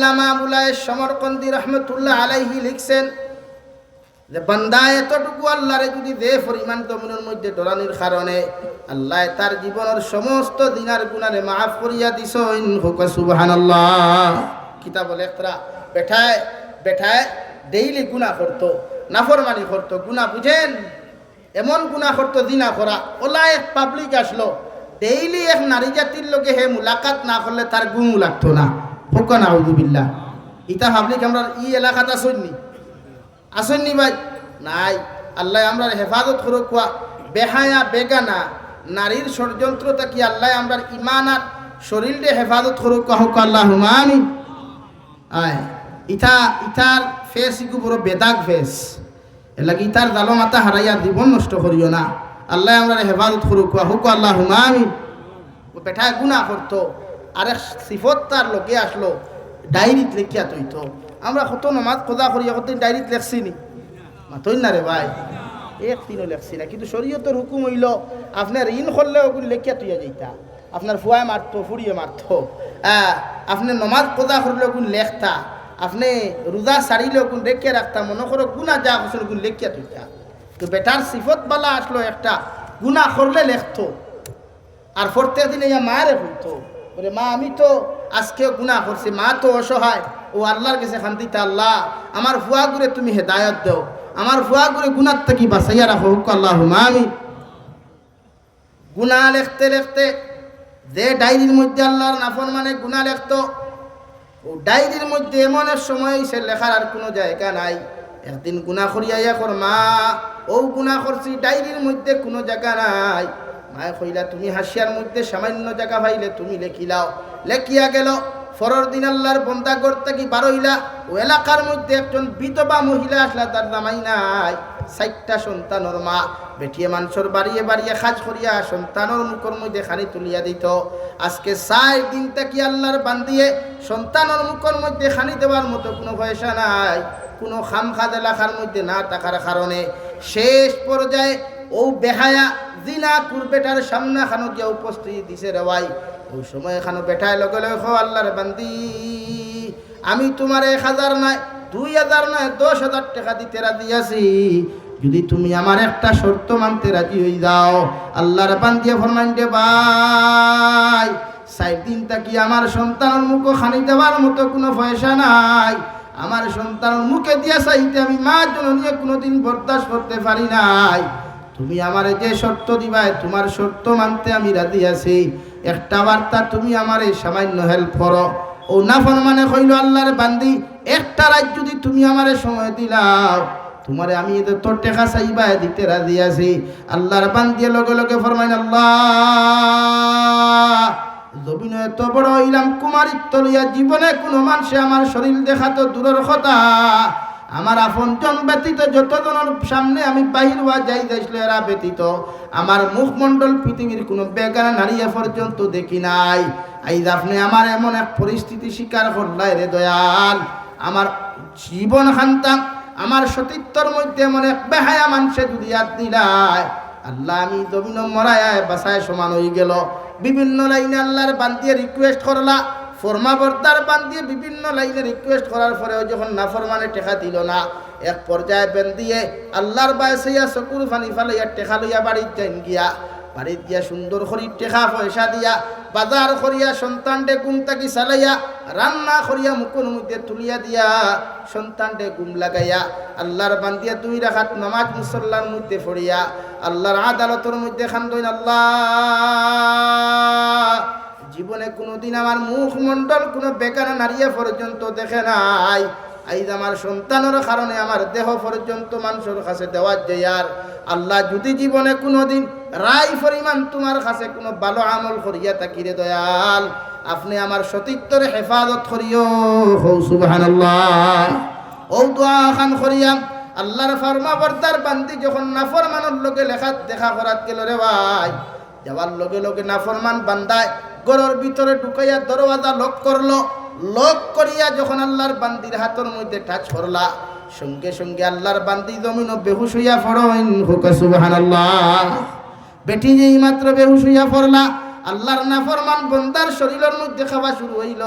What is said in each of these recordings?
আল্লামা মুলায় সমরকন্দি রহমতুল্লাহ আলাইহি লিখছেন যে, বান্দা এতটুকু আল্লাহরে যদি দে পরিমাণ দমিনের মধ্যে ডরানির কারণে আল্লাহ তার জীবনের সমস্ত দিনার গুণারে মাফ করিয়া দিস কিতাব লেখরা বেঠায় বেঠায় ডেইলি গুণা করতো, নাফরমানি করতো গুণা বুঝেন? এমন গুণা করতো দিনা করা। ওলা এক পাবলিক আসলো, ডেইলি এক নারী জাতির লোকে হে মুলাকাত না করলে তার গুম লাগতো না। হোক না হুজুবিল্লা ইটা পাবলিক আমরা ই এলাকাত আসেননি? আসেননি ভাই? নাই। আল্লাহ আমরা হেফাজত করো কোয়া। বেহায়া, বেগানা, নারীর ষড়যন্ত্রতা কি আল্লাহ আমরা ইমান আর শরীরে হেফাজত করো কোয়া হোক আল্লাহ হুমানি আয়। ইথা, ইথার ফেস ইকু বড় বেদাগ ফেস। এলাকি ইতার জালো মাথা হারাইয়া জীবন নষ্ট করিও না। আল্লাহ আমরা হেফাজত করুক হোক আল্লাহ ও পেঠায় গুণা করতো। আরেক সিফত তার লোকে আসলো ডায়েরিত লেখিয়া তৈতো। আমরা কত নমাজ খোদা করিয়া কত ডায়েরিত লেখছি নি মাতই না রে ভাই এক দিনও লেখছি না কিন্তু শরীয়তের হুকুম হইল, আপনার ঋণ করলেও ওগুলি লেখিয়া তুইয়া যাইতা। আপনার ফুয়ায় মারতো, ফুড়িয়ে মারতো। আপনি নমাজ খোদা করলেও গুণ লেখতা। আপনি রোজা সারিলেও গুণ রেখে রাখতা, মনে করো গুণা যা হসল গুণ লেখিয়া তুইতা। তো বেটার সিফত বালা আসলো একটা গুণা করলে লেখতো। আর প্রত্যেক দিনে ইয়া মায়ের হইতো। বলে, মা, আমি তো আজকে গুণা করছি, মা তো অসহায়। ও আল্লাহর কাছে খান্তিতে আল্লাহ। আমার ফুয়া গুরে তুমি হেদায়ত দাও। আমার ফুয়া গুরে গুণার থেকে বাঁচাইয়া রাখো। হুক আল্লাহ আমি গুণা লেখতে লেখতে যে ডায়েরির মধ্যে আল্লাহর নাফর মানে গুণা লেখতো, ও ডায়েরির মধ্যে এমন এক সময় সে লেখার আর কোনো জায়গা নাই। একদিন গুণা করিয়া কর, মা, ও গুণা করছি, ডায়েরির মধ্যে কোনো জায়গা নাই। মায়ে কইলা, তুমি হাসিয়ার মধ্যে সামান্য জায়গা পাইলে তুমি লেখিলাও লেখিয়া গেল, ফরর দিন আল্লাহর বন্দা করতে কি বারইলা ও এলাকার মধ্যে একজন বিধবা মহিলা আসলা, তার নামাই নাই, চারটা সন্তানর মা। বেটিয়ে মানুষের বাড়িয়ে বাড়িয়ে খাজ করিয়া সন্তানর মুখর মধ্যে খানি তুলিয়া দিত। আজকে চার দিন থেকে আল্লাহর বান্দিয়ে সন্তানর মুখর মধ্যে খানি দেওয়ার মতো কোনো পয়সা নাই, কোনো খাম খাদ এলাকার মধ্যে না থাকার কারণে। শেষ পর্যায়ে ও বেহায়া জিনা কুর সামনে খানো গিয়া উপস্থিত দিছে রেওয়াই। ওই সময় এখানো বেটায় লগে লগে খো আল্লাহর বান্দি, আমি তোমার এক হাজার নাই দুই হাজার নয়, দশ হাজার টাকা দিতে রাজি আছি। যদি তুমি আমার একটা শর্ত মানতে রাজি হয়ে যাও, আল্লাহর বান্দিয়ে ফরমান দে ভাই সাইড দিন তাকি আমার সন্তানের মুখ খানি দেওয়ার মতো কোনো পয়সা নাই। আমার সন্তানের মুখে দিয়া চাইতে আমি মা জননীয় কোনোদিন বরদাস্ত করতে পারি নাই। তুমি আমার যে শর্ত দিবাই, তোমার শর্ত মানতে আমি রাজি আছি। একটা বার্তা, তুমি আমার সামান্য হেল্প করো। ও নাফর মানে কইল, আল্লাহর বান্দি, একটা রাত যদি তুমি আমারে সময় দিলাও, তোমারে আমি তোর টেকা চাইবা দিতে রাজি আছি। আল্লাহর বান্দিয়ে লগে লগে ফরমাইন, আল্লাহ, জমিন এত বড় হইলাম কুমারিত্ব লইয়া জীবনে কোনো মানুষে আমার শরীর দেখা তো দূরের কথা। আমার আপনজন ব্যতীত যতজনের সামনে আমি বাহির হওয়া যাই যাইছিল এরা ব্যতীত, আমার মুখমণ্ডল পৃথিবীর কোনো বেগানা নারী পর্যন্ত দেখি নাই। আইজ আপনি আমার এমন এক পরিস্থিতি স্বীকার করলাই রে দয়াল। আমার জীবন খান্তাম আমার সতীত্বর মধ্যে এমন এক বেহায়া মানুষে যদি হাত দিলায় আল্লাহ আমি জমিন মরায় বাসায় সমান হয়ে গেল। বিভিন্ন লাইনে আল্লাহর বান্দিয়ে রিকোয়েস্ট করলা ফরমা বর্দার বান দিয়ে বিভিন্ন লাইনে রিকোয়েস্ট করার পরেও যখন নাফরমানে টেকা দিল না, এক পর্যায়ে বেন দিয়ে আল্লাহর বায়সইয়া চকুর ফানি ফালাইয়া টেকা লইয়া বাড়ির যাইন গিয়া, বাড়ির দিয়া সুন্দর করি টেকা পয়সা দিয়া, বাজার করিয়া গুম তাকি চালাইয়া, রান্না করিয়া মুকুর মধ্যে তুলিয়া দিয়া সন্তানডে গুম লাগাইয়া, আল্লাহর বান্দিয়া দুই রাখাত নামাজ মুসল্লার মধ্যে ফড়িয়া আল্লাহর আদালতের মধ্যে খান্দইন, আল্লাহ জীবনে কোনোদিন আমার মুখমণ্ডল কোনো বেকার নারিয়া পর্যন্ত দেখে নাই। আইজ আমার সন্তানের কারণে আমার দেহ পর্যন্ত মানুষের কাছে দেওয়ার যাইয়ার আল্লাহ যদি জীবনে কোনোদিন রায় পরিমাণ তোমার কাছে কোনো ভালো আমল করিয়া তাকিরে দয়াল, আপনি আমার সতীত্বরে হেফাজত করিও। হৌ ও দোয়া খান করিয়া আল্লাহর ফরমা বর্দার বান্দি যখন নাফরমানের লোকে লেখা দেখা করাত গেল রে ভাই। যাওয়ার লগে লগে নাফরমান বান্দায় গরর ভিতরে ঢুকাইয়া দরওয়াজা লক করল। লক করিয়া যখন আল্লাহর বান্দির হাতের মধ্যে টাচ করলা, সঙ্গে সঙ্গে আল্লাহর বান্দি জমিন বেহুশ হইয়া ফড়ইন হুক সুবহানাল্লাহ। বেটি যেই মাত্র বেহুশ হইয়া পড়লা, আল্লাহর নাফরমান বন্দার শরীরের মধ্যে খাওয়া শুরু হইল।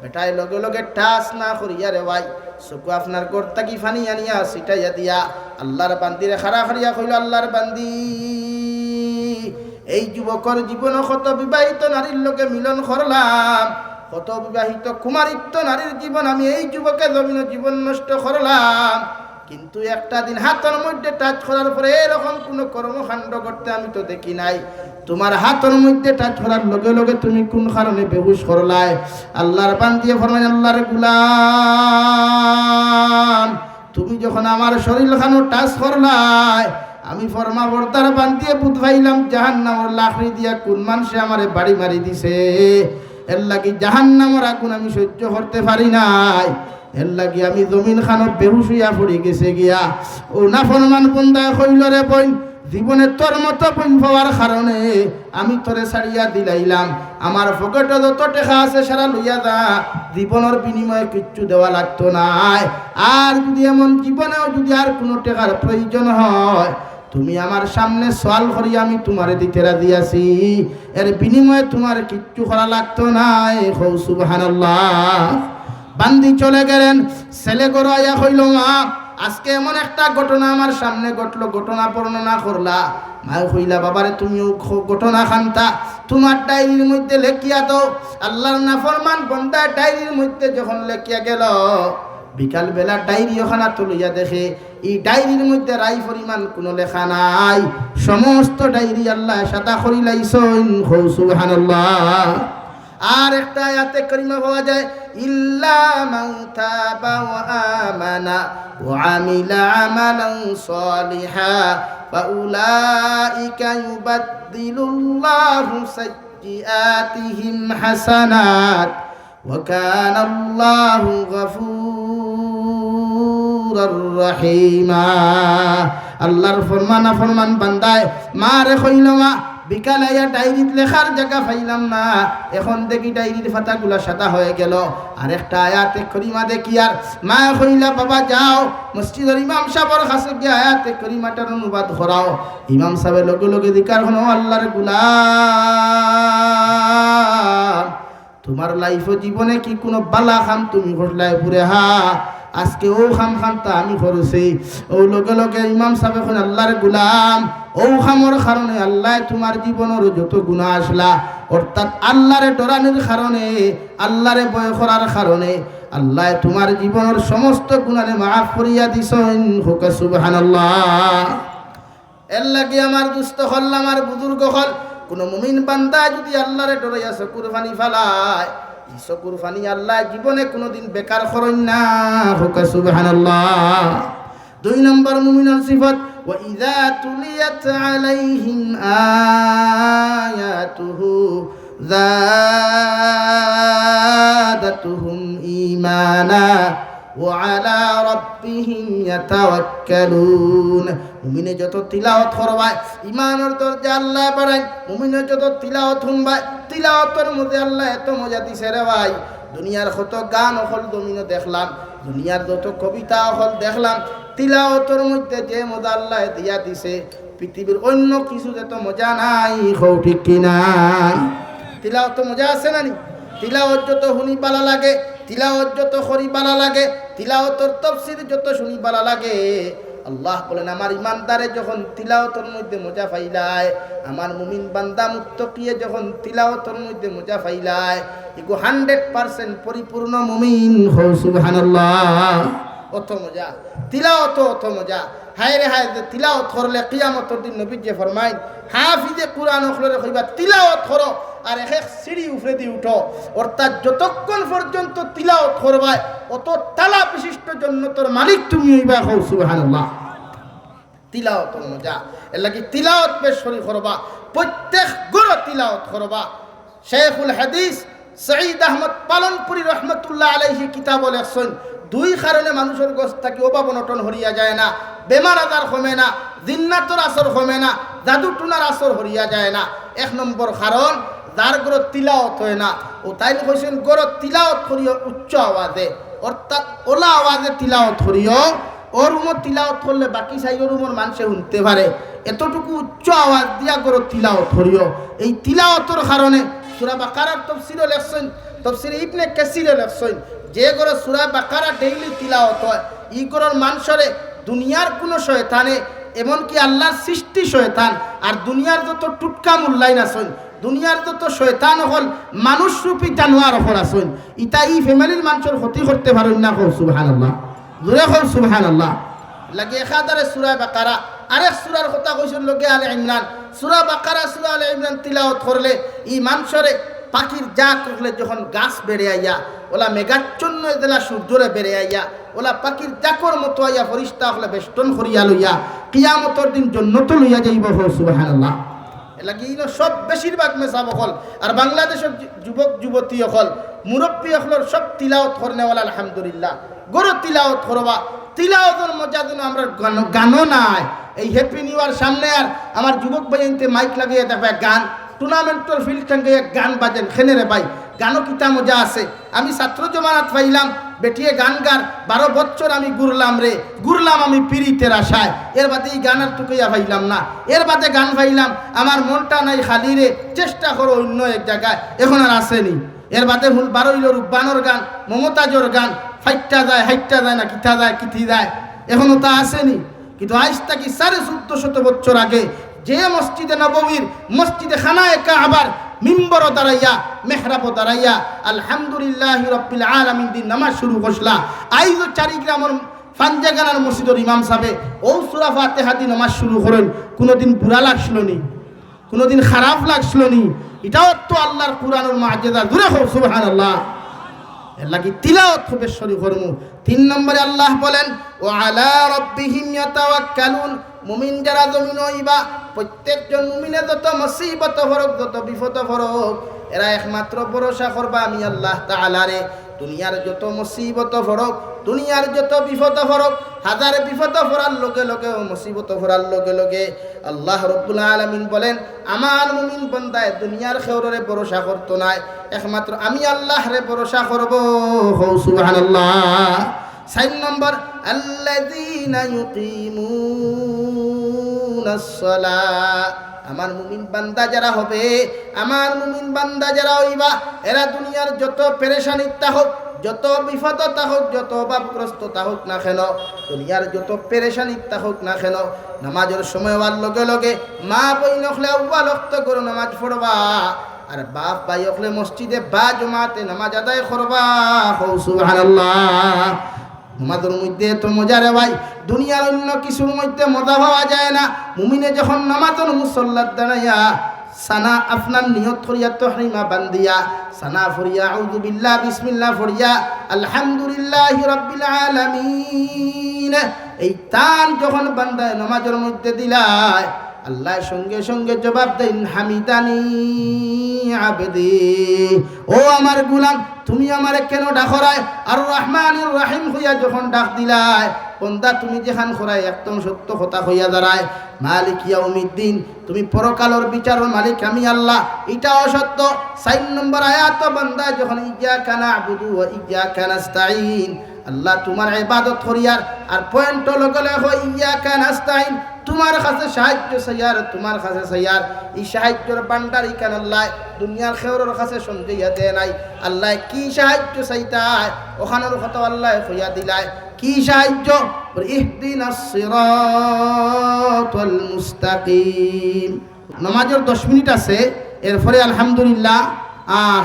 বেটায় লগে লগে টাচ না করিয়া রে ভাই চকু আপনার গড় কি ফানি আনিয়া সিটাইয়া দিয়া, আল্লাহর বান্দিরে খারা খারিয়া কইল, আল্লাহর বান্দি। এই যুবকর জীবন কত বিবাহিত নারীর লোকে মিলন করলাম। কত বিবাহিত কুমারিত্ব নারীর জীবন আমি এই যুবকের জমিন জীবন নষ্ট করলাম। কিন্তু একটা দিন হাতের মধ্যে টাচ করার পরে এরকম কোনো কর্মকাণ্ড করতে আমি তো দেখি নাই। তোমার হাতের মধ্যে টাচ করার লগে লগে তুমি কোন কারণে বেহুশ করলাই? আল্লাহর পান দিয়ে ফরমাই আল্লাহর গুলাম, তুমি যখন আমার শরীর খানো টাচ করলাই আমি ফরমা বর্তার বান দিয়ে বুধ ভাইলাম জাহান নামর লাখড়ি দিয়া কোন মানুষে আমারে বাড়ি মারি দিছে? এর লাগি জাহান নামর আগুন আমি সহ্য করতে পারি নাই। এর লাগি আমি জমিন খানত বেহুশ হইয়া পড়ে গেছে গিয়া। ও না ফরমান বন্দায় কইল রে বইন, জীবনে তোর মতো বইন পাওয়ার কারণে আমি তোরে ছাড়িয়া দিলাইলাম। আমার পকেটে যত টেকা আছে সারা লইয়া যা, জীবনের বিনিময়ে কিচ্ছু দেওয়া লাগতো নাই। আর যদি এমন জীবনেও যদি আর কোনো টাকার প্রয়োজন হয় তুমি আমার সামনে সওয়াল করি আমি তোমারে দিতে রাজি আছি। এর বিনিময়ে তোমার কিচ্ছু করা লাগতো নাই হৌ বান্দি চলে গেলেন, ছেলে গরু আয়া হইল মা, আজকে এমন একটা ঘটনা আমার সামনে ঘটলো, ঘটনা বর্ণনা করলা। মা হইলা বাবারে, তুমিও ঘটনা খান্তা। তোমার ডায়েরির মধ্যে লেখিয়া তো আল্লাহর নাফরমান বন্দা ডায়েরির মধ্যে যখন লেখিয়া গেল বিকাল বেলা ডায়েরি ওখানা তুলিয়া দেখে, এই ডায়েরির মধ্যে রাই পরিমাণ কোনো লেখা নাই। সমস্ত ডায়েরি আল্লাহ সাদা করিলাইছইন হৌ, সুবহানাল্লাহ। আর একটা আয়াতে করিমা পাওয়া যায়, ইল্লা মান তাবা ওয়া আমানা ওয়া আমিলা আমালান সালিহা, ফাউলাইকা ইউবাদদিলুল্লাহু সাইয়্যাতিহিম হাসানাত, ওয়া কানা আল্লাহু গফুরার রহিমা আল্লাহর ফরমানা ফরমান বান্দায় মারে কইল মা, বিকালে ডায়েরিত লেখার জায়গা পাইলাম না। এখন দেখি ডায়েরির ফাতাগুলা সাদা হয়ে গেল। আর একটা আয়াতে করিমা দেখি আর, মা কইলা বাবা যাও, মসজিদের ইমাম সাহেবের কাছে গিয়ে আয়াতে করিমাটার অনুবাদ করাও। ইমাম সাহেবের লগে লগে দিকার হনো আল্লাহর গুলাম, তোমার লাইফ জীবনে কি কোনো বালা খাম তুমি ঘটলাই পুরে হা? আজকে ও খাম খামতা আমি করছি। ও লগে লগে ইমাম সাহেব এখন আল্লাহর গুলাম। ও খামর কারণে আল্লাহ তোমার জীবনের যত গুণা আসলা, অর্থাৎ আল্লাহরে ডরানির কারণে, আল্লাহরে বয় করার কারণে, আল্লাহ তোমার জীবনের সমস্ত গুণারে মাফ করিয়া দিছেন। হুকা সুবহানাল্লাহ। এর লাগে আমার দুস্থ হল, আমার বুজুর্গ হল, কোন মুমিন বান্দা যদি আল্লাহরে ডরাইয়া চকুর ফানি ফালায় ই চকুর ফানি আল্লাহ জীবনে কোনোদিন বেকার করইন না হোকা সুবহানাল্লাহ দুই নম্বর মুমিনের সিফত وإذا تليت عليهم آياته زادتهم إيمانا وعلى ربهم يتوكلون মুমিনে যত তিলাওয়াত করবায় ইমানের দরজা আল্লাহ বাড়ায় মুমিনে যত তিলাওয়াত শুনবায় তিলাওয়াতের মধ্যে আল্লাহ এত মজা দিছে রে ভাই দুনিয়ার কত গান অকল দমিনে দেখলাম দুনিয়ার যত কবিতা অকল দেখলাম তিলাওয়াতের মধ্যে যে মজা আল্লাহ দিয়া দিছে পৃথিবীর অন্য কিছু যত মজা নাই হৌ ঠিক কি নাই তিলাওয়াত মজা আছে না নি তিলাওয়াত যত শুনি পালা লাগে তিলাওয়াত যত খরি পালা লাগে তিলাওয়াতর তফসির যত শুনি পালা লাগে, আল্লাহ বলেন, আমার ইমানদারে যখন তিলাওতর মধ্যে মজা ফাইলায় আমার মুমিন বান্দা মুত্তকিয়ে যখন তিলাওতর মধ্যে মজা ফাইলায় ইগো হান্ড্রেড পার্সেন্ট পরিপূর্ণ মুমিন হো সুবহানাল্লাহ। অত মজা। তিলাওত অত মজা। হায় রে হায়, তিলাওত করলে কিয়ামতর দিন নবী যে ফরমাই হাফিজে কুরআন ওখলরে কইবা, তিলাওত করো আর এক এক সিঁড়ি উফরে দিয়ে উঠো। অর্থাৎ যতক্ষণ পর্যন্ত তিলাওত করবায় অত তালা বিশিষ্ট জন্য তোর মালিক তুমি হইবা হও সুবহানাল্লাহ। তিলাওত মজা। এর লাগি তিলাওত পেশ শরীর করবা, প্রত্যেক গুরু তিলাওত করবা। শেখুল হাদিস সঈদ আহমদ পালনপুরি রহমতুল্লাহ আলাইহি কিতাব লেখছেন দুই কারণে মানুষের গোস থাকি অভাব অনটন হরিয়া যায় না, বেমার আজার কমে না জিন্নাতর আসর কমে না, জাদু টুনার আসর হরিয়া যায় না। এক নম্বর কারণ যার গরত তিলাওত হয় না ও তাই কইছেন গরত তিলাওত করিও উচ্চ আওয়াজে অর্থাৎ ওলা আওয়াজে তিলাওত করিও ওর উমর তিলাওত করলে বাকি সাইয়ের উমর মানুষে শুনতে পারে এতটুকু উচ্চ আওয়াজ দিয়া গরত তিলাওত করিও এই তিলাওতর কারণে সুরা বাকারার তফসিরও লেখছেন তফসির ইবনে কাসিরে লেখছইন যে গরো সুরা বাকারা ডেইলি তিলাওয়াত হয়, ই গরোর মানুষরে দুনিয়ার কোনো শয়তানে, এমনকি আল্লাহর সৃষ্টি শয়তান, আর দুনিয়ার যত টুটকা মূল্যায়ন আসইন দুনিয়ার যত শয়তান হল মানুষ রূপী জানোয়ার হল আসইন ইতা ই ফ্যামিলির মানুষের ক্ষতি করতে পারেন না হোক সুবহান আল্লাহ জোরে হোক সুবহান আল্লাহ লাগে একাধারে সুরা বাকারা, আরেক সুরার কথা কইছিল লোকে আলে ইমরান। সুরা বাকারা, সুরা আলে ইমরান তিলাওত করলে, ই মানুষরে পাখির যা করলে যখন গাছ বেড়ে আইয়া, ওলা মেঘাচ্ছন্ন দিলা সূর্যরে বেড়ে আইয়া, ওলা পাখির জাকর মতো আইয়া ফরিস্তা হলে বেষ্টন করিয়া লইয়া, কিয়ামতর দিন জন্নত লইয়া যাইব ইনো সব বেশিরভাগ মেসাব হল আর বাংলাদেশের যুবক, যুবতী হল মুরব্বী হলর সব তিলাওত করনেওয়ালা আলহামদুলিল্লাহ। গরু তিলাওত করবা তিলাওতের মজা যেন আমরা গান- গানও নাই। এই হ্যাপি নিউ ইয়ার সামনে আর আমার যুবক ভাইতে মাইক লাগিয়ে দেখবে গান। টুর্নামেন্টের ফিল্ড সঙ্গে গান বাজেন। খেনে রে ভাই গানও কিতা মজা আছে। আমি ছাত্র জমানাত পাইলাম, বেটিয়ে গান গান বারো বছর আমি ঘুরলাম রে ঘুরলাম আমি পিরিতের আশায় এর বাদে এই গান আর টুকাইয়া পাইলাম না। এর বাদে গান পাইলাম আমার মনটা নাই খালি রে চেষ্টা করো অন্য এক জায়গায় এখন আর আসেনি এর বাদে হুল বারোইল রূপবানোর গান মমতাজর গান। ফাইটটা যায়, হাইটটা যায় না কিথা যায় কিথি যায়। এখনও তা আসেনি কিন্তু আজ তাকি সাড়ে চোদ্দ শত বছর আগে যে মসজিদে নববীর, মসজিদে খানায় আবার মিম্বর দাঁড়াইয়া মেহরাব দাঁড়াইয়া, আলহামদুলিল্লাহ রব্বিল আলামিন দিন নামাজ শুরু করছলা। আইজ চারিগ্রামের ফাঞ্জাগানার মসজিদের ইমাম সাহেব, ও সুরা ফাতেহা দিয়ে নামাজ শুরু করেন। কোনোদিন বুড়া লাগছিল নি? কোনোদিন খারাপ লাগছিল নি? এটাও তো আল্লাহর কোরআনুর মাঝেদা দূরে হোক, সুবহানাল্লাহ। এর লাগি তিলাওয়াত হবে শরীর কর্ম। তিন নম্বরে আল্লাহ বলেন ও আলা রব্বিহিম ইয়াতাওয়াক্কালুন মুমিন যারা জমিন হইবা, প্রত্যেকজন মুমিনে যত মুসিবত ফরক যত বিপদ ফরক এরা একমাত্র ভরসা করবা আমি আল্লাহ তাআলারে। দুনিয়ার যত মুসিবত ফরক দুনিয়ার যত বিপদ ফরক হাজার বিপদ ফরার লগে লগে ও মুসিবত ফরার লগে লগে আল্লাহ রব্বুল আলামিন বলেন, আমার মুমিন বন্দায় দুনিয়ার খেউরে ভরসা করতো নাই একমাত্র আমি আল্লাহ রে ভরসা করব। সুবহানাল্লাহ। সাইন নম্বর, আল্লাযীনা ইউকিমুনাস আমার মুমিন বান্দা যারা হবে, আমার মুমিন বান্দা যারা হইবা, এরা দুনিয়ার যত পেরেশানিতা হোক, যত বিপদতা হোক, যত অভাবগ্রস্ততা হোক না কেন, দুনিয়ার যত পেরেশানিতা হোক না কেন, নামাজের সময় হওয়ার লগে লগে মা বই নখলে উবা লক্ত করে নামাজ পড়বা, আর বাপ ভাই হলে মসজিদে বা জমাতে নামাজ আদায় করবা। হৌ সুবহানাল্লাহ। নামাজের মধ্যে তো মজা রে ভাই। দুনিয়ার অন্য কিছুর মধ্যে মজা পাওয়া যায় না। মুমিনে যখন নামাজের মুসল্লার দাঁড়াইয়া, সানা আপনার নিয়ত করিয়া তহরিমা বান্দিয়া সানা ফরিয়া, আউযু বিল্লাহ, বিসমিল্লাহ ফরিয়া, আলহামদুলিল্লাহ রাব্বিল আলামিন। এই তান যখন বান্দায় নামাজের মধ্যে দিলায় আল্লাহ সঙ্গে সঙ্গে জবাব দেন, হামিদানি আবেদি। ও আমার গুলাম, তুমি আমারে কেন ডাকরায় আর রহমান রাহিম হইয়া যখন ডাক দিলায়, বন্দা, তুমি যেখান খরায়, একদম সত্য কথা হইয়া দাঁড়ায়। মালিক ইয়াউমিদ্দিন, তুমি পরকালর বিচার মালিক আমি আল্লাহ, এটা অসত্য। সাইন নম্বর আয়াত, বন্দা, যখন ইয়া কানা আবুদু ও ইয়া কানাস্তাইন আল্লাহ তোমার ইবাদত করিয়ার, আর পয়েন্ট লগলে হয় ইয়া কানাস্তাইন তোমার কাছে সাহায্য সাইয়ার তোমার কাছে সাইয়ার এই সাহায্যর বান্ডার ইকান আল্লাহ দুনিয়ার খেওরের কাছে সঞ্জইয়া দেয় নাই। আল্লাহ কি সাহায্য চাইতায় ওখানের কথা আল্লাহ হইয়া দিলায় কি সাহায্য? মুস্তাকিম। নামাজের দশ মিনিট আছে। এরপরে আলহামদুলিল্লাহ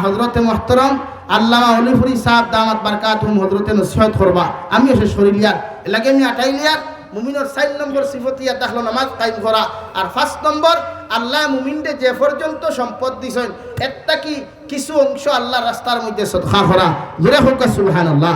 হজরতে মোহতরম আল্লামা অলিফুরি সাহেব দামাত বারকাতুম হজরতে নসিহত করবা। আমিও সে শরীলিয়ার এলাকে আমি আটাইলিয়ার মুমিনের চার নম্বর সিফতিয়া দেখল নামাজ কায়েম করা। আর ফার্স্ট নম্বর, আল্লাহ মুমিনকে যে পর্যন্ত সম্পদ দিছেন একটা কি কিছু অংশ আল্লাহ রাস্তার মধ্যে সদখা করা। ঘুরে হোক সুবহানাল্লাহ।